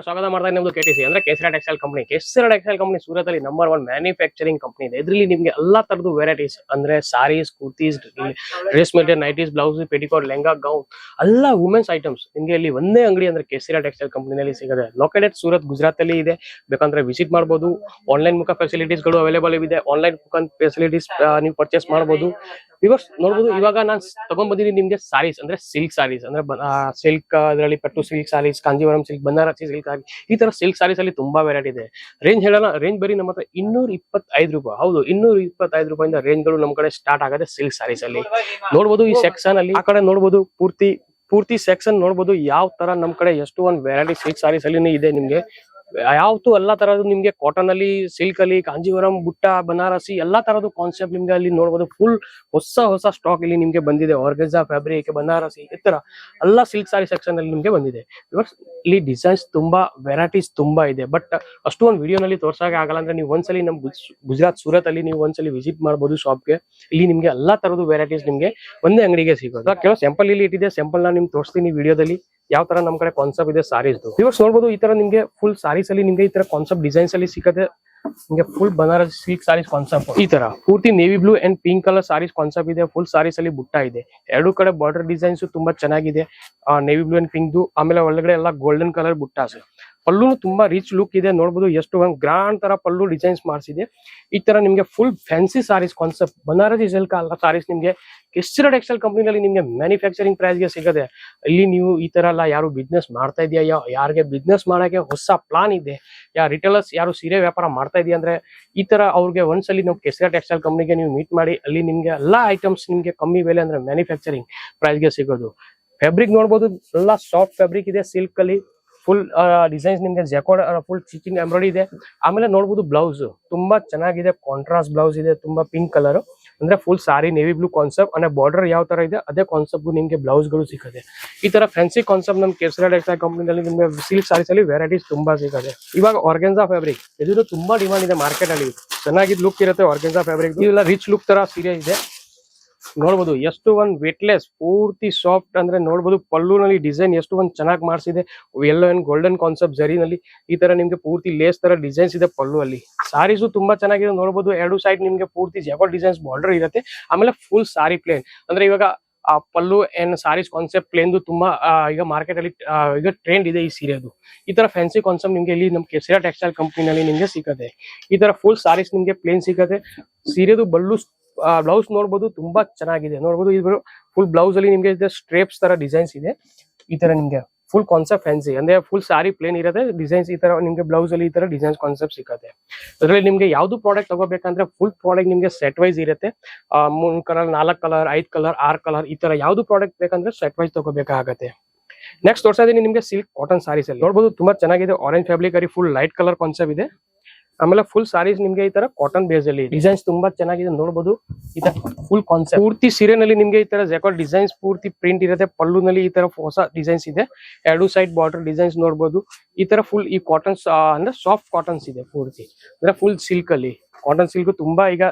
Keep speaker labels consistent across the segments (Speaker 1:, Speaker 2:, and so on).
Speaker 1: ಸ್ವಾಗತ ಮಾಡ್ತಾರೆ ನಿಮ್ದು ಕೆಟಿಸಿ ಅಂದ್ರೆ Kesara textile company Kesara textile company Surat number one manufacturing company ಇದೆ. ಇದರಲ್ಲಿ ನಿಮ್ಗೆ ಎಲ್ಲಾ ತರದ್ದು ವೆರೈಟೀಸ್ ಅಂದ್ರೆ saris kurtis dress material nighties blouse petticoat lehenga gown ಎಲ್ಲ ವುಮೆನ್ಸ್ ಐಟಮ್ಸ್ ನಿಮಗೆ ಇಲ್ಲಿ ಒಂದೇ ಅಂಗಡಿ ಅಂದ್ರೆ ಕೇಸರ ಟೆಕ್ಸ್ಟೈಲ್ ಕಂಪನಿನಲ್ಲಿ ಸಿಗದೆ ಲೊಕೇಟೆಡ್ ಸೂರತ್ ಗುಜರಾತ್ ಅಲ್ಲಿ ಇದೆ. ಬೇಕಂದ್ರೆ ವಿಸಿಟ್ ಮಾಡಬಹುದು ಆನ್ಲೈನ್ ಮುಖ ಫೆಸಿಲಿಟೀಸ್ಗಳು ಅವೈಲೇಬಲ್ ಇದೆ ಆನ್ಲೈನ್ ಮುಖ ಫೆಸಿಲಿಟೀಸ್ ನೀವು ಪರ್ಚೇಸ್ ಮಾಡಬಹುದು ವಿವರ್ಸ್ ನೋಡಬಹುದು ಇವಾಗ ನಾನು ತಗೊಂಡ್ ನಿಮಗೆ ನಿಮ್ಗೆ ಸಾರೀಸ್ ಅಂದ್ರೆ ಸಿಲ್ಕ್ ಸಾರೀಸ್ ಅಂದ್ರೆ ಸಿಲ್ಕ್ ಅದರಲ್ಲಿ ಪಟ್ಟು silk saris Kanjivaram silk Banarasi silk sari ಈ ತರ ಸಿಲ್ಕ್ ಸಾರೀಸ್ ಅಲ್ಲಿ ತುಂಬಾ ವೆರೈಟಿ ಇದೆ. ರೇಂಜ್ ಹೇಳೋಣ ರೇಂಜ್ ಬರೀ ನಮ್ಮ ಹತ್ರ ಇನ್ನೂರ ಇಪ್ಪತ್ತೈದು ರೂಪಾಯಿ. ಹೌದು, ಇನ್ನೂರ ಇಪ್ಪತ್ತೈದು ರೂಪಾಯಿಂದ ರೇಂಜ್ಗಳು ನಮ್ಮ ಕಡೆ ಸ್ಟಾರ್ಟ್ ಆಗುತ್ತೆ ಸಿಲ್ಕ್ ಸಾರೀಸ್ ಅಲ್ಲಿ. ನೋಡ್ಬೋದು ಈ ಸೆಕ್ಷನ್ ಅಲ್ಲಿ, ಆ ಕಡೆ ನೋಡಬಹುದು ಪೂರ್ತಿ ಪೂರ್ತಿ ಸೆಕ್ಷನ್ ನೋಡಬಹುದು ಯಾವ ತರ ನಮ್ ಕಡೆ ಎಷ್ಟು ಒಂದ್ ವೆರೈಟಿ ಸಿಲ್ಕ್ ಸಾರೀಸ್ ಅಲ್ಲಿ ಇದೆ ನಿಮ್ಗೆ. ಯಾವತ್ತು ಎಲ್ಲಾ ತರದ್ದು ನಿಮ್ಗೆ ಕಾಟನ್ ಅಲ್ಲಿ ಸಿಲ್ಕ್ ಅಲ್ಲಿ, ಕಾಂಜೀವರಂ, ಬುಟ್ಟ, ಬನಾರಸಿ ಎಲ್ಲಾ ತರದ್ದು ಕಾನ್ಸೆಪ್ಟ್ ನಿಮ್ಗೆ ಅಲ್ಲಿ ನೋಡಬಹುದು ಫುಲ್ ಹೊಸ ಹೊಸ ಸ್ಟಾಕ್ ಇಲ್ಲಿ ನಿಮ್ಗೆ ಬಂದಿದೆ. ಆರ್ಗಜಾ ಫ್ಯಾಬ್ರಿಕ್ ಬನಾರಸಿ ಈ ತರ ಎಲ್ಲಾ ಸಿಲ್ಕ್ ಸಾರಿ ಸೆಕ್ಷನ್ ಅಲ್ಲಿ ನಿಮ್ಗೆ ಬಂದಿದೆ. ಇಲ್ಲಿ ಡಿಸೈನ್ಸ್ ತುಂಬಾ ವೆರೈಟೀಸ್ ತುಂಬಾ ಇದೆ. ಬಟ್ ಅಷ್ಟು ವಿಡಿಯೋ ವಿಡಿಯೋನಲ್ಲಿ ತೋರ್ಸಕ್ಕೆ ಆಗಲ್ಲ ಅಂದ್ರೆ ನೀವು ಒಂದ್ಸಲಿ ನಮ್ ಗುಜ್- ಗುಜರಾತ್ ಸೂರತ್ ಅಲ್ಲಿ ನೀವು ಒಂದ್ಸಲಿ ವಿಸಿಟ್ ಮಾಡಬಹುದು ಶಾಪ್ಗೆ ಇಲ್ಲಿ ನಿಮ್ಗೆ ಎಲ್ಲಾ ತರದ್ದು ವೆರೈಟೀಸ್ ನಿಮ್ಗೆ ಒಂದೇ ಅಂಗಡಿಗೆ ಸಿಗೋದು. ಕೆಲವು ಸ್ಯಾಂಪಲ್ ಇಲ್ಲಿ ಇಟ್ಟಿದೆ ಸ್ಯಾಂಪಲ್ ನಾನು ನಿಮ್ಗೆ ತೋರಿಸ್ತೀನಿ ವಿಡಿಯೋದಲ್ಲಿ ಯಾವ ತರ ನಮ್ ಕಡೆ ಕಾನ್ಸೆಪ್ಟ್ ಇದೆ ಸಾರೀಸ್ ಇವಾಗ ನೋಡ್ಬೋದು, ಈ ತರ ನಿಮ್ಗೆ ಫುಲ್ ಸಾರೀಸ್ ಅಲ್ಲಿ ನಿಮ್ಗೆ ಈ ತರ ಕಾನ್ಸೆಪ್ಟ್ ಡಿಸೈನ್ಸ್ ಅಲ್ಲಿ ಸಿಕ್ಕದೆ ನಿಮ್ಗೆ full Banaras silk saris concept ಈ ತರ ಪೂರ್ತಿ navy blue and pink colour saris concept ಇದೆ ಫುಲ್ ಸಾರೀಸ್ ಅಲ್ಲಿ ಬುಟ್ಟ ಇದೆ. ಎರಡು ಕಡೆ ಬಾರ್ಡರ್ ಡಿಸೈನ್ಸ್ ತುಂಬಾ ಚೆನ್ನಾಗಿದೆ. ನೇವಿ ಬ್ಲೂ ಅಂಡ್ ಪಿಂಕ್ ಆಮೇಲೆ ಒಳಗಡೆ ಎಲ್ಲ ಗೋಲ್ಡನ್ ಕಲರ್ ಬುಟ್ಟಾಸ್ ಪಲ್ಲು ತುಂಬಾ ರಿಚ್ ಲುಕ್ ಇದೆ. ನೋಡ್ಬೋದು ಎಷ್ಟು ಒಂದು ಗ್ರಾಂಡ್ ತರ ಪಲ್ಲು ಡಿಸೈನ್ಸ್ ಮಾಡಿಸಿದೆ. ಈ ತರ ನಿಮ್ಗೆ full fancy saris concept Banarasi silk ಅಲ್ಲ ಸಾರೀಸ್ ನಿಮಗೆ. ಕಿಸ್ಟಿರ ಟೆಕ್ಸ್ಟೈಲ್ ಕಂಪ್ನಿನಲ್ಲಿ ನಿಮಗೆ ಮ್ಯಾನುಫ್ಯಾಕ್ಚರಿಂಗ್ ಪ್ರೈಸ್ಗೆ ಸಿಗದೆ, ಇಲ್ಲಿ ನೀವು ಈ ತರ ಎಲ್ಲ ಯಾರು ಬಿಸ್ನೆಸ್ ಮಾಡ್ತಾ ಇದೆಯಾ ಯಾರಿಗೆ ಬಿಸ್ನೆಸ್ ಮಾಡೋಕೆ ಹೊಸ ಪ್ಲಾನ್ ಇದೆ? ಯಾ ರಿಟೇಲರ್ಸ್ ಯಾರು ಸೀರೆ ವ್ಯಾಪಾರ ಮಾಡ್ತಾ ಇದೆಯಾ ಅಂದ್ರೆ, ಈ ತರ ಅವ್ರಿಗೆ ಒಂದ್ಸಲಿ ನಾವು ಕೆಸರ ಟೆಕ್ಸ್ಟೈಲ್ ಕಂಪ್ನಿಗೆ ನೀವು ಮೀಟ್ ಮಾಡಿ, ಅಲ್ಲಿ ನಿಮ್ಗೆ ಎಲ್ಲ ಐಟಮ್ಸ್ ನಿಮ್ಗೆ ಕಮ್ಮಿ ಬೆಲೆ ಅಂದ್ರೆ ಮ್ಯಾನುಫ್ಯಾಕ್ಚರಿಂಗ್ ಪ್ರೈಸ್ಗೆ ಸಿಗೋದು. ಫ್ಯಾಬ್ರಿಕ್ ನೋಡ್ಬೋದು, ಎಲ್ಲ ಸಾಫ್ಟ್ ಫ್ಯಾಬ್ರಿಕ್ ಇದೆ. ಸಿಲ್ಕ್ ಅಲ್ಲಿ ಫುಲ್ ಡಿಸೈನ್ಸ್ ನಿಮ್ಗೆ ಜಕೋಡ್ ಫುಲ್ ಸ್ಟಿಚಿಂಗ್ ಎಂಬ್ರಾಯ್ಡಿ ಇದೆ. ಆಮೇಲೆ ನೋಡ್ಬೋದು ಬ್ಲೌಸ್ ತುಂಬಾ ಚೆನ್ನಾಗಿದೆ ಕಾಂಟ್ರಾಸ್ಟ್ ಬ್ಲೌಸ್ ಇದೆ, ತುಂಬಾ ಪಿಂಕ್ ಕಲರ್ ಅಂದ್ರೆ full sari navy blue concept ಅಂದ್ರೆ ಬಾರ್ಡರ್ ಯಾವ ತರ ಇದೆ, ಅದೇ ಕಾನ್ಸೆಪ್ಟ್ ನಿಮಗೆ ಬ್ಲೌಸ್ಗಳು ಸಿಗುತ್ತೆ. ಈ ತರ ಫ್ಯಾನ್ಸಿ ಕಾನ್ಸೆಪ್ಟ್ ನಮ್ ಕೇಸರ ಟೆಕ್ಸ್ಟೈಲ್ ಕಂಪನಿನಲ್ಲಿ ನಿಮ್ಗೆ ಸಿಲ್ಕ್ ಸಾರೀಸ್ ಅಲ್ಲಿ ವೆರೈಟೀಸ್ ತುಂಬಾ ಸಿಗುತ್ತೆ. ಇವಾಗ ಆರ್ಗೆನ್ಸಾ ಫ್ಯಾಬ್ರಿಕ್ ಇದು ತುಂಬಾ ಡಿಮಾಂಡ್ ಇದೆ ಮಾರ್ಕೆಟ್ ಅಲ್ಲಿ. ಚೆನ್ನಾಗಿ ಲುಕ್ ಇರುತ್ತೆ ಆರ್ಗೆನ್ಸಾ ಫ್ಯಾಬ್ರಿಕ್ ಇದೆಲ್ಲ ರಿಚ್ ಲುಕ್ ತರ ಸೀರೆ ಇದೆ. ನೋಡ್ಬೋದು, ಎಷ್ಟು ಒಂದು ವೆಟ್ಲೆಸ್ ಪೂರ್ತಿ ಸಾಫ್ಟ್ ಅಂದ್ರೆ ನೋಡ್ಬೋದು, ಪಲ್ಲುನಲ್ಲಿ ಡಿಸೈನ್ ಎಷ್ಟು ಒಂದು ಚೆನ್ನಾಗಿ ಮಾಡಿಸಿದೆ. ಎಲ್ಲೋ ಅಂಡ್ ಗೋಲ್ಡನ್ ಕಾನ್ಸೆಪ್ಟ್ ಜರಿನಲ್ಲಿ ಈ ತರ ನಿಮ್ಗೆ ಪೂರ್ತಿ ಲೇಸ್ ತರ ಡಿಸೈನ್ಸ್ ಇದೆ ಪಲ್ಲು ಅಲ್ಲಿ ಸಾರೀಸು ತುಂಬಾ ಚೆನ್ನಾಗಿದೆ, ನೋಡ್ಬೋದು, ಎರಡು ಸೈಡ್ ನಿಮ್ಗೆ ಪೂರ್ತಿ ಜಗೋ ಡಿಸೈನ್ಸ್ ಬಾರ್ಡರ್ ಇರುತ್ತೆ. ಆಮೇಲೆ ಫುಲ್ ಸಾರಿ ಪ್ಲೇನ್ ಅಂದ್ರೆ ಇವಾಗ, ಆ ಪಲ್ಲು ಅಂಡ್ ಸಾರೀಸ್ ಕಾನ್ಸೆಪ್ಟ್ ಪ್ಲೇನ್ದು ತುಂಬಾ ಈಗ ಮಾರ್ಕೆಟ್ ಅಲ್ಲಿ ಈಗ ಟ್ರೆಂಡ್ ಇದೆ ಈ ಸೀರೆದು ಈ ತರ ಫ್ಯಾನ್ಸಿ ಕಾನ್ಸೆಪ್ಟ್ ನಿಮ್ಗೆ ಇಲ್ಲಿ ನಮ್ ಕೆಸಿರಾ ಟೆಕ್ಸ್ಟೈಲ್ ಕಂಪನಿನಲ್ಲಿ ನಿಮ್ಗೆ ಸಿಗುತ್ತೆ. ಈ ತರ ಫುಲ್ ಸಾರೀಸ್ ನಿಮ್ಗೆ ಪ್ಲೇನ್ ಸಿಗುತ್ತೆ. ಸೀರೆದು ಬಲ್ಲು ಬ್ಲೌಸ್ ನೋಡ್ಬೋದು ತುಂಬಾ ಚೆನ್ನಾಗಿದೆ. ನೋಡ್ಬೋದು ಇದು ಫುಲ್ ಬ್ಲೌಸ್ ಅಲ್ಲಿ ನಿಮ್ಗೆ ಸ್ಟ್ರೇಪ್ಸ್ ತರ ಡಿಸೈನ್ಸ್ ಇದೆ. ಈ ತರ ನಿಮ್ಗೆ ಫುಲ್ ಕಾನ್ಸೆಪ್ಟ್ ಫ್ಯಾನ್ಸಿ ಅಂದ್ರೆ ಫುಲ್ ಸಾರಿ ಪ್ಲೇನ್ ಇರುತ್ತೆ ಡಿಸೈನ್ಸ್ ಈ ತರ ನಿಮ್ಗೆ ಬ್ಲೌಸ್ ಅಲ್ಲಿ ಈ ತರ ಡಿಸೈನ್ಸ್ ಕಾನ್ಸೆಪ್ಟ್ ಸಿಗುತ್ತೆ. ಅದರಲ್ಲಿ ನಿಮ್ಗೆ ಯಾವ್ದು ಪ್ರಾಡಕ್ಟ್ ತಗೋಬೇಕಂದ್ರೆ ಫುಲ್ ಪ್ರಾಡಕ್ಟ್ ನಿಮ್ಗೆ ಸೆಟ್ ವೈಸ್ ಇರುತ್ತೆ. ಆ, ಮೂರ್ ಕಲರ್ ನಾಲ್ಕು ಕಲರ್ ಐದ್ ಕಲರ್ ಆರ್ ಕಲರ್ ಈ ತರ ಯಾವ್ದು ಪ್ರಾಡಕ್ಟ್ ಬೇಕಂದ್ರೆ ಸೆಟ್ ವೈಸ್ ತಗೋಬೇಕಾಗತ್ತೆ. ನೆಕ್ಸ್ಟ್ ತೋರ್ಸಾ ಇದೀನಿ ನಿಮ್ಗೆ ಸಿಲ್ಕ್ ಕಾಟನ್ ಸಾರೀಸ್ ಅಲ್ಲಿ. ನೋಡ್ಬೋದು ತುಂಬಾ ಚೆನ್ನಾಗಿದೆ ಆರೆಂಜ್ ಫ್ಯಾಬ್ರಿಕ್ ಅಲ್ಲಿ ಫುಲ್ ಲೈಟ್ ಕಲರ್ ಕಾನ್ಸೆಪ್ಟ್ ಇದೆ. ಆಮೇಲೆ ಫುಲ್ ಸಾರೀಸ್ ನಿಮ್ಗೆ ಈ ತರ ಕಾಟನ್ ಬೇಸ್ ಅಲ್ಲಿ ಡಿಸೈನ್ಸ್ ತುಂಬಾ ಚೆನ್ನಾಗಿದೆ ನೋಡಬಹುದು ಈ ತರ ಫುಲ್ ಕಾನ್ಸೆಪ್ಟ್ ಪೂರ್ತಿ ಸೀರೆನಲ್ಲಿ ನಿಮ್ಗೆ ಈ ತರ ಜೆಕಾಟ್ ಡಿಸೈನ್ಸ್ ಪೂರ್ತಿ ಪ್ರಿಂಟ್ ಇರುತ್ತೆ. ಪಲ್ಲುನಲ್ಲಿ ಈ ತರ ಹೊಸ ಡಿಸೈನ್ಸ್ ಇದೆ. ಎರಡು ಸೈಡ್ ಬಾರ್ಡರ್ ಡಿಸೈನ್ಸ್ ನೋಡಬಹುದು ಈ ತರ ಫುಲ್ ಈ ಕಾಟನ್ಸ್ ಅಂದ್ರೆ ಸಾಫ್ಟ್ ಕಾಟನ್ಸ್ ಇದೆ ಪೂರ್ತಿ. ಅಂದ್ರೆ ಫುಲ್ ಸಿಲ್ಕ್ ಅಲ್ಲಿ. ಕಾಟನ್ ಸಿಲ್ಕ್ ತುಂಬಾ ಈಗ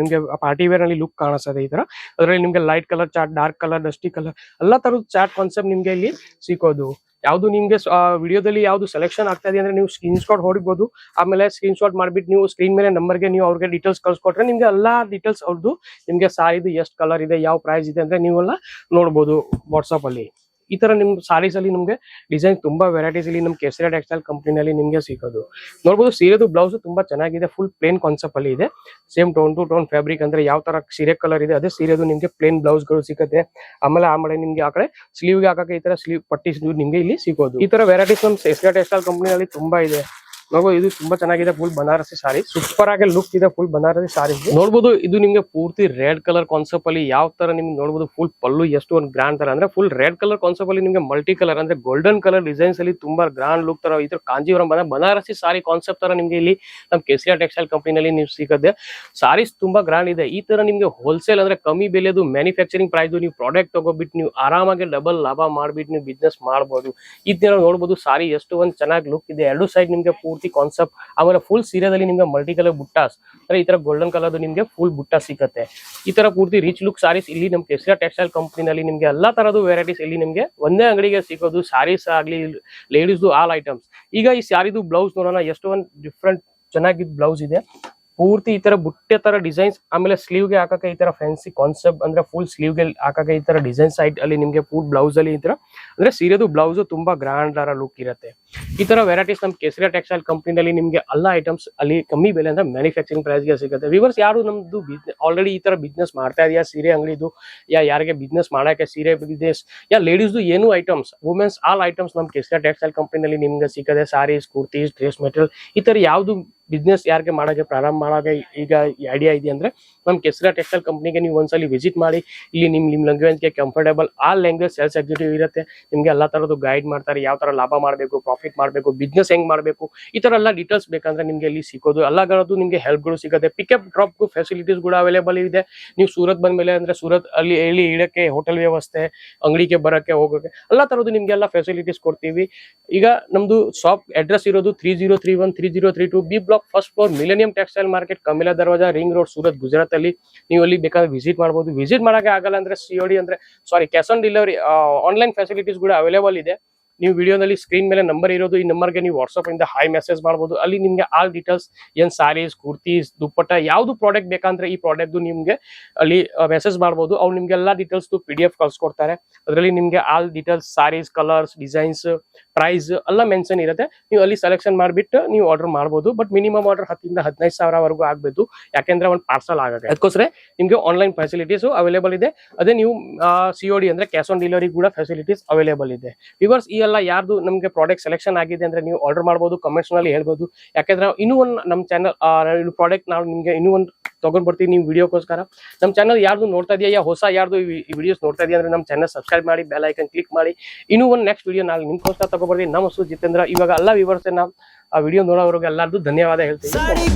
Speaker 1: ನಿಮ್ಗೆ ಪಾರ್ಟಿ ವೇರ್ನಲ್ಲಿ ಲುಕ್ ಕಾಣಿಸ್ತದೆ ಈ ತರ. ಅದರಲ್ಲಿ ನಿಮ್ಗೆ light colour chart dark colour dusty colour ಎಲ್ಲಾ ತರದ ಚಾರ್ಟ್ ಕಾನ್ಸೆಪ್ಟ್ ನಿಮ್ಗೆ ಇಲ್ಲಿ ಸಿಗೋದು ಯಾವ್ದು ನಿಮ್ಗೆ ವಿಡಿಯೋದಲ್ಲಿ ಯಾವ್ದು ಸೆಲೆಕ್ಷನ್ ಆಗ್ತಾ ಇದೆ ಅಂದ್ರೆ ನೀವು ಸ್ಕ್ರೀನ್ ಶಾಟ್ ಹೊಡಿಬಹುದು ಆಮೇಲೆ ಸ್ಕ್ರೀನ್ ಶಾಟ್ ಮಾಡ್ಬಿಟ್ಟು ನೀವು ಸ್ಕ್ರೀನ್ ಮೇಲೆ ನಂಬರ್ಗೆ ನೀವು ಅವ್ರಿಗೆ ಡೀಟೇಲ್ಸ್ ಕಳ್ಸಿಕೊಟ್ರೆ ನಿಮ್ಗೆ ಎಲ್ಲಾ ಡೀಟೇಲ್ಸ್ ಅವ್ರದ್ದು ನಿಮ್ಗೆ ಸಾರಿದು ಎಷ್ಟು ಕಲರ್ ಇದೆ, ಯಾವ ಪ್ರೈಸ್ ಇದೆ ಅಂದ್ರೆ ನೀವೆಲ್ಲ ನೋಡ್ಬೋದು ವಾಟ್ಸಪ್ ಅಲ್ಲಿ. ಈ ತರ ನಿಮ್ ಸಾರೀಸ್ ಅಲ್ಲಿ ನಿಮ್ಗೆ ಡಿಸೈನ್ ತುಂಬಾ ವೆರೈಟೀಸ್ ಇಲ್ಲಿ ನಮ್ ಕೆಸರಿ ಟೆಕ್ಸ್ಟೈಲ್ ಕಂಪನಿನಲ್ಲಿ ನಿಮ್ಗೆ ಸಿಗೋದು. ನೋಡಬಹುದು ಸೀರೆದು ಬ್ಲೌಸ್ ತುಂಬಾ ಚೆನ್ನಾಗಿದೆ ಫುಲ್ ಪ್ಲೇನ್ ಕಾನ್ಸೆಪ್ಟ್ ಅಲ್ಲಿ ಇದೆ. Same tone to tone fabric ಅಂದ್ರೆ ಯಾವ ತರ ಸೀರೆ ಕಲರ್ ಇದೆ, ಅದೇ ಸೀರೆದು ನಿಮ್ಗೆ ಪ್ಲೇನ್ ಬ್ಲೌಸ್ಗಳು ಸಿಗುತ್ತೆ. ಆಮೇಲೆ ಆಮೇಲೆ ನಿಮ್ಗೆ ಆ ಕಡೆ ಸ್ಲೀವ್ಗೆ ಹಾಕಕ್ಕೆ ಈ ತರ ಸ್ಲೀವ್ ಪಟ್ಟಿ ನಿಮ್ಗೆ ಇಲ್ಲಿ ಸಿಗೋದು. ಈ ತರ ವೆರೈಟೀಸ್ ನಮ್ ಕೆಸರಿ ಟೆಕ್ಸ್ಟೈಲ್ ಕಂಪ್ನಿನಲ್ಲಿ ತುಂಬಾ ಇದೆ. ನೋಡ್ಬೋದು ಇದು ತುಂಬಾ ಚೆನ್ನಾಗಿದೆ ಫುಲ್ ಬನಾರಸಿ ಸಾರಿ ಸೂಪರ್ ಆಗಿ ಲುಕ್ ಇದೆ ಫುಲ್ ಬನಾರಸಿ ಸಾರಿ ನೋಡಬಹುದು ಇದು ನಿಮ್ಗೆ ಪೂರ್ತಿ ರೆಡ್ ಕಲರ್ ಕಾನ್ಸೆಪ್ಟ್ ಅಲ್ಲಿ ಯಾವ ತರ ನಿಮ್ಗೆ ನೋಡಬಹುದು ಫುಲ್ ಪಲ್ಲು ಎಷ್ಟು ಒಂದು ಗ್ರಾಂಡ್ ತರ. ಅಂದ್ರೆ ಫುಲ್ ರೆಡ್ ಕಲರ್ ಕಾನ್ಸೆಪ್ಟ್ ಅಲ್ಲಿ ನಿಮ್ಗೆ ಮಲ್ಟಿ ಕಲರ್ ಅಂದ್ರೆ ಗೋಲ್ಡನ್ ಕಲರ್ ಡಿಸೈನ್ಸ್ ಅಲ್ಲಿ ತುಂಬಾ ಗ್ರಾಂಡ್ ಲುಕ್ ತರ. ಇದ್ರ ಕಾಂಜೀವರಂ ಬಂದ ಬನಾರಸಿ ಸಾರಿ ಕಾನ್ಸೆಪ್ಟ್ ತರ ನಿಮ್ಗೆ ಇಲ್ಲಿ ನಮ್ ಕೆಸಿಆರ್ ಟೆಕ್ಸ್ಟೈಲ್ ಕಂಪನಿನಲ್ಲಿ ನೀವು ಸಿಗುತ್ತೆ. ಸಾರೀಸ್ ತುಂಬಾ ಗ್ರಾಂಡ್ ಇದೆ. ಈ ತರ ನಿಮ್ಗೆ ಹೋಲ್ಸೇಲ್ ಅಂದ್ರೆ ಕಮ್ಮಿ ಬೆಲೆದು ಮ್ಯಾನುಫ್ಯಾಕ್ಚರಿಂಗ್ ಪ್ರೈಸ್ ನೀವು ಪ್ರಾಡಕ್ಟ್ ತಗೋಬಿಟ್ಟು ನೀವು ಆರಾಮಾಗಿ ಡಬಲ್ ಲಾಭ ಮಾಡ್ಬಿಟ್ಟು ನೀವು ಬಿಸ್ನೆಸ್ ಮಾಡಬಹುದು ಇದನ್ನ ನೋಡಬಹುದು ಸಾರಿ ಎಷ್ಟು ಒಂದ್ ಚೆನ್ನಾಗಿ ಲುಕ್ ಇದೆ. ಎರಡು ಸೈಡ್ ನಿಮ್ಗೆ ಪೂರ್ತಿ ಪೂರ್ತಿ ಕಾನ್ಸೆಪ್ಟ್ ಆಮೇಲೆ ಫುಲ್ ಸೀರೆದಲ್ಲಿ ನಿಮ್ಗೆ ಮಲ್ಟಿ ಕಲರ್ ಬುಟ್ಟಾಸ್, ಅಂದ್ರೆ ಈ ತರ ಗೋಲ್ಡನ್ ಕಲರ್ ನಿಮ್ಗೆ ಫುಲ್ ಬುಟ್ಟ ಸಿಗುತ್ತೆ. ಈ ತರ ಪೂರ್ತಿ ರಿಚ್ ಲುಕ್ ಸಾರೀಸ್ ಇಲ್ಲಿ ನಮ್ ಕೆಸಿರಾ ಟೆಕ್ಸ್ಟೈಲ್ ಕಂಪ್ನಿನಲ್ಲಿ ನಿಮ್ಗೆ ಎಲ್ಲಾ ತರದು ವೆರೈಟೀಸ್ ಇಲ್ಲಿ ನಿಮ್ಗೆ ಒಂದೇ ಅಂಗಡಿಗೆ ಸಿಗೋದು ಸಾರೀಸ್ ಆಗ್ಲಿ ಲೇಡೀಸ್ದು ಆಲ್ ಐಟಮ್ಸ್ ಈಗ ಈ ಸ್ಯಾರಿದು ಬ್ಲೌಸ್ ನೋಡೋಣ, ಎಷ್ಟೊಂದು ಡಿಫ್ರೆಂಟ್ ಚೆನ್ನಾಗಿದ್ ಬ್ಲೌಸ್ ಇದೆ. ಪೂರ್ತಿ ಈ ತರ ಬುಟ್ಟೆ ತರ ಡಿಸೈನ್ಸ್ ಆಮೇಲೆ ಸ್ಲೀವ್ಗೆ ಹಾಕಕ್ಕೆ ಈ ತರ ಫ್ಯಾನ್ಸಿ ಕಾನ್ಸೆಪ್ಟ್ ಅಂದ್ರೆ ಫುಲ್ ಸ್ಲೀವ್ಗೆ ಹಾಕಕ್ಕೆ ಈ ತರ ಡಿಸೈನ್ ಸೈಟ್ ಅಲ್ಲಿ ನಿಮ್ಗೆ ಫುಲ್ ಬ್ಲೌಸ್ ಅಲ್ಲಿ ಈ ತರ, ಅಂದ್ರೆ ಸೀರೆದು ಬ್ಲೌಸ್ ತುಂಬಾ ಗ್ರ್ಯಾಂಡ್ ತರ ಲುಕ್ ಇರುತ್ತೆ. ಈ ತರ ವೆರೈಟೀಸ್ ನಮ್ ಕೇಸರಿಯಾ ಟೆಕ್ಸ್ಟೈಲ್ ಕಂಪ್ನಿನಲ್ಲಿ ನಿಮ್ಗೆ ಎಲ್ಲ ಐಟಮ್ಸ್ ಅಲ್ಲಿ ಕಮ್ಮಿ ಬೆಲೆ ಅಂದ್ರೆ ಮ್ಯಾನುಫ್ಯಾಕ್ಚರಿಂಗ್ ಪ್ರೈಸ್ಗೆ ಸಿಗುತ್ತೆ. ವಿವರ್ಸ್ ಯಾರು ನಮ್ದು ಆಲ್ರೆಡಿ ಈ ತರ ಬಿಸ್ನೆಸ್ ಮಾಡ್ತಾ ಇದೆಯಾ? ಸೀರೆ ಅಂಗಡಿದು ಯಾ ಯಾರಿಗೆ ಬಿಸ್ನೆಸ್ ಮಾಡಕ್ಕೆ ಸೀರೆ ಬಿಸ್ನೆಸ್ ಯಾ ಲೇಡೀಸ್ದು ಏನು ಐಟಮ್ಸ್ ವುಮೆನ್ಸ್ ಆಲ್ ಐಟಮ್ಸ್ ನಮ್ ಕೇಸರಿಯಾ ಟೆಕ್ಸ್ಟೈಲ್ ಕಂಪ್ನಿನಲ್ಲಿ ನಿಮ್ಗೆ ಸಿಕ್ಕದೆ ಸಾರೀಸ್ ಕುರ್ತೀಸ್ ಡ್ರೆಸ್ ಮೆಟೀರಿಯಲ್ ಈ ತರ ಯಾವ್ದು ಬಿಸ್ನೆಸ್ ಯಾರಿಗೆ ಮಾಡಕ್ಕೆ ಪ್ರಾರಂಭ ಮಾಡಕ್ಕೆ ಈಗ ಐಡಿಯಾ ಇದೆ ಅಂದ್ರೆ, ನಮ್ ಕೆಸರಾ ಟೆಕ್ಸ್ಟೈಲ್ ಕಂಪ್ನಿಗೆ ನೀವು ಒಂದ್ಸಲಿ ವಿಸಿಟ್ ಮಾಡಿ, ಇಲ್ಲಿ ನಿಮ್ ನಿಮ್ ಲ್ಯಾಂಗ್ವೇಜ್ಗೆ ಕಂಫರ್ಟೇಬಲ್ ಆ ಲ್ಯಾಂಗ್ವೇಜ್ ಸೆಲ್ಸ್ ಎಕ್ಸಿಕ್ಯೂಟಿವ್ ಇರುತ್ತೆ, ನಿಮ್ಗೆ ಎಲ್ಲ ತರದ್ದು ಗೈಡ್ ಮಾಡ್ತಾರೆ, ಯಾವ ತರ ಲಾಭ ಮಾಡಬೇಕು ಪ್ರಾಫಿಟ್ ಮಾಡಬೇಕು ಬಿಸ್ನೆಸ್ ಹೆಂಗ್ ಮಾಡಬೇಕು, ಈ ತರ ಎಲ್ಲ ಡೀಟೇಲ್ಸ್ ಬೇಕಂದ್ರೆ ನಿಮ್ಗೆ ಇಲ್ಲಿ ಸಿಗೋದು ಎಲ್ಲಗಳದ್ದು ನಿಮಗೆ ಹೆಲ್ಪ್ಗಳು ಸಿಗುತ್ತೆ. ಪಿಕಪ್ ಡ್ರಾಪ್ ಫೆಸಿಲಿಟೀಸ್ ಕೂಡ ಅವೈಲೇಬಲ್ ಇದೆ. ನೀವು ಸೂರತ್ ಬಂದ್ಮೇಲೆ ಅಂದ್ರೆ ಸೂರತ್ ಅಲ್ಲಿ ಇಲ್ಲಿ ಇಡಕ್ಕೆ ಹೋಟೆಲ್ ವ್ಯವಸ್ಥೆ, ಅಂಗಡಿಗೆ ಬರಕ್ಕೆ ಹೋಗೋಕೆ ಎಲ್ಲ ತರದ್ದು ನಿಮ್ಗೆಲ್ಲ ಫೆಸಿಲಿಟೀಸ್ ಕೊಡ್ತೀವಿ. ಈಗ ನಮ್ದು ಶಾಪ್ ಅಡ್ರೆಸ್ ಇರೋದು three zero three one three zero three two B block first floor Millennium Textile Market Kamela Darwaja Ring Road Surat Gujarat ಅಲ್ಲಿ ನೀವು ಅಲ್ಲಿ ಬೇಕಾದ್ರೆ ವಿಸಿಟ್ ಮಾಡಬಹುದು ವಿಸಿಟ್ ಮಾಡೋಕೆ ಆಗಲ್ಲ ಅಂದ್ರೆ ಸಿಒಡಿ ಅಂದ್ರೆ sorry cash on delivery online facilities ಕೂಡ ಅವೈಲೇಬಲ್ ಇದೆ. ನೀವು ವಿಡಿಯೋನಲ್ಲಿ ಸ್ಕ್ರೀನ್ ಮೇಲೆ ನಂಬರ್ ಇರೋದು, ಈ ನಂಬರ್ಗೆ ನೀವು ವಾಟ್ಸಪ್ ಇಂದ ಹೈ ಮೆಸೇಜ್ ಮಾಡ್ಬೋದು. ಅಲ್ಲಿ ನಿಮಗೆ ಆಲ್ ಡೀಟೇಲ್ಸ್ ಏನ್ ಸಾರೀಸ್ ಕುರ್ತೀಸ್ ದುಪ್ಪಟ್ಟ ಯಾವ್ದು ಪ್ರಾಡಕ್ಟ್ ಬೇಕಂದ್ರೆ ಈ ಪ್ರಾಡಕ್ಟ್ ನಿಮ್ಗೆ ಅಲ್ಲಿ ಮೆಸೇಜ್ ಮಾಡ್ಬೋದು. ಅವ್ರು ನಿಮ್ಗೆ ಎಲ್ಲ ಡೀಟೇಲ್ಸ್ ಪಿ ಡಿ ಎಫ್ ಕಳ್ಸಿಕೊಡ್ತಾರೆ. ಅದರಲ್ಲಿ ನಿಮ್ಗೆ all details saris colours designs price ಎಲ್ಲ ಮೆನ್ಷನ್ ಇರುತ್ತೆ. ನೀವು ಅಲ್ಲಿ ಸೆಲೆಕ್ಷನ್ ಮಾಡಿಬಿಟ್ಟು ನೀವು ಆರ್ಡರ್ ಮಾಡ್ಬೋದು. ಬಟ್ ಮಿನಿಮಮ್ ಆರ್ಡರ್ ಹತ್ತಿಂದ ಹದಿನೈದು ಸಾವಿರವರೆಗೂ ಆಗಬೇಕು. ಯಾಕೆಂದ್ರೆ ಒಂದು ಪಾರ್ಸಲ್ ಆಗುತ್ತೆ. ಅದಕ್ಕೋಸ್ಕರ ನಿಮಗೆ ಆನ್ಲೈನ್ ಫೆಸಿಲಿಟೀಸ್ ಅವೈಲೇಬಲ್ ಇದೆ. ಅದೇ ನೀವು ಸಿ ಡಿ ಅಂದ್ರೆ ಕ್ಯಾಶ್ ಆನ್ ಡೆಲಿವರಿ ಕೂಡ ಫೆಸಿಲಿಟೀಸ್ ಅವೈಲೇಬಲ್ ಇದೆ. ವಿವರ್ಸ್ ಈ ಯಾರ್ದು ನಮಗೆ ಪ್ರಾಡಕ್ಟ್ ಸೆಲೆಕ್ಷನ್ ಆಗಿದೆ ಅಂದ್ರೆ ನೀವು ಆರ್ಡರ್ ಮಾಡಬಹುದು ಕಮೆಂಟ್ಸ್ನಲ್ಲಿ ಹೇಳ್ಬೋದು. ಯಾಕಂದ್ರೆ ಇನ್ನೂ ಒಂದು ನಮ್ಮ ಚಾನಲ್ ಪ್ರಾಡಕ್ಟ್ ನಾವು ನಿಮಗೆ ಇನ್ನೂ ಒಂದು ತಗೊಂಡ್ ಬರ್ತೀವಿ ನೀವು ವಿಡಿಯೋಕ್ಕೋಸ್ಕರ ನಮ್ಮ ಚಾನಲ್ ಯಾರ್ದು ನೋಡ್ತಾ ಇದೆಯಾ, ಯಾ ಹೊಸ ಯಾರ್ದು ಈ ವಿಡಿಯೋಸ್ ನೋಡ್ತಾ ಇದೆಯಾ ಅಂದ್ರೆ ನಮ್ಮ ಚಾನಲ್ ಸಬ್ಸ್ಕ್ರೈಬ್ ಮಾಡಿ ಬೆಲ್ ಐಕನ್ ಕ್ಲಿಕ್ ಮಾಡಿ. ಇನ್ನೂ ಒಂದು ನೆಕ್ಸ್ಟ್ ವಿಡಿಯೋ ನಾನು ನಿಮ್ಗೋಸ್ಕರ ತಗೊಬರ್ತೀನಿ. ನಮ್ಮ ಹೆಸರು ಜಿತೇಂದ್ರ, ಇವಾಗ ಎಲ್ಲ ವಿವರ್ಸ್ ನಾವು ಆ ವಿಡಿಯೋ ನೋಡೋವ್ರಿಗೆ ಎಲ್ಲಾರ್ದು ಧನ್ಯವಾದ ಹೇಳ್ತೀನಿ.
Speaker 2: साड़ी